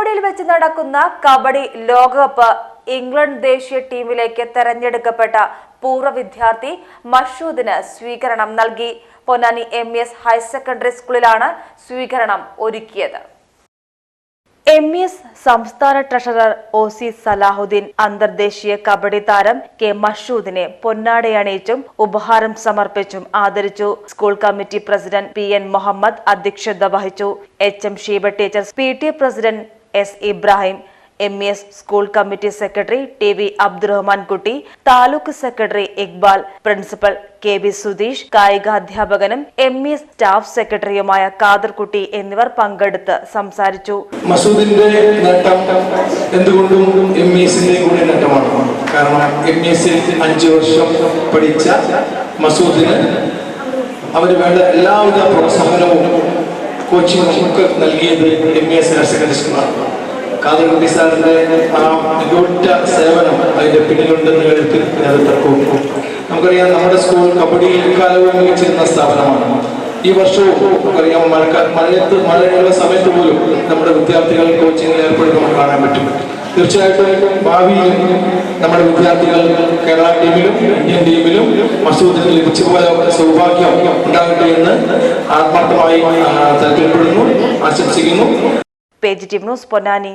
കോഴിക്കോടിൽ വെച്ച് നടക്കുന്ന കബഡി ലോകകപ്പ് ഇംഗ്ലണ്ട് ദേശീയ ടീമിലേക്ക് തെരഞ്ഞെടുക്കപ്പെട്ട പൂർവ വിദ്യാർത്ഥി മഷൂദിന് സ്വീകരണം നൽകി. Ponnani M S higher secondary സ്കൂളിലാണ് സ്വീകരണം ഒരുക്കിയത്. എം എസ് സംസ്ഥാന ട്രഷറർ ഒ സി സലാഹുദ്ദീൻ അന്തർദേശീയ കബഡി താരം കെ മഷൂദിനെ പൊന്നാടയണിയിച്ചും ഉപഹാരം സമർപ്പിച്ചും ആദരിച്ചു. School committee president P N Muhammad അധ്യക്ഷത വഹിച്ചു. H M Sheeba teacher P T president S Ibrahim M S school committee secretary T V Abdurahman Kutty taluk secretary Iqbal principal K V Sudheesh കായികാധ്യാപകനും M S staff സെക്രട്ടറിയുമായ കാദർകുട്ടി എന്നിവർ പങ്കെടുത്ത് സംസാരിച്ചു. മസൂദിന്റെ നേട്ടം എന്തുകൊണ്ടും M എസിന്റെ കൂടി നേട്ടമാണ്. കാരണം എം എസ് അഞ്ചു വർഷം പഠിച്ച മസൂദിന് അവർ വേണ്ട എല്ലാവിധ പ്രോത്സാഹനവും കോച്ചിങ്ങും ഒക്കെ നൽകിയത് എം എസ് സ്കൂളാണ് കാതർകുട്ടി സാറിന്റെ സേവനം അതിന്റെ പിന്നിലുണ്ടെന്ന് കാര്യത്തിൽ യാതൊരു തർക്കവും നമുക്കറിയാം നമ്മുടെ സ്കൂൾ കബഡി കാലവും മികച്ചിരുന്ന സ്ഥാപനമാണ്. ഈ വർഷവും നമുക്കറിയാം മഴക്കാല മഴയത്ത് മഴയുള്ള സമയത്ത് പോലും നമ്മുടെ വിദ്യാർത്ഥികൾ കോച്ചിങ്ങിൽ ഏർപ്പെടുന്നത് കാണാൻ പറ്റും. തീർച്ചയായിട്ടും ഭാവിയിൽ നമ്മുടെ വിദ്യാർത്ഥികൾ കേരള ടീമിലും ഇന്ത്യൻ ടീമിലും മസൂദിന് ലഭിച്ചു പോയ സൗഭാഗ്യം ഉണ്ടാകട്ടെ എന്ന് ആത്മാർത്ഥമായി താല്പര്യപ്പെടുന്നു ആശംസിക്കുന്നു. Page news Ponnani.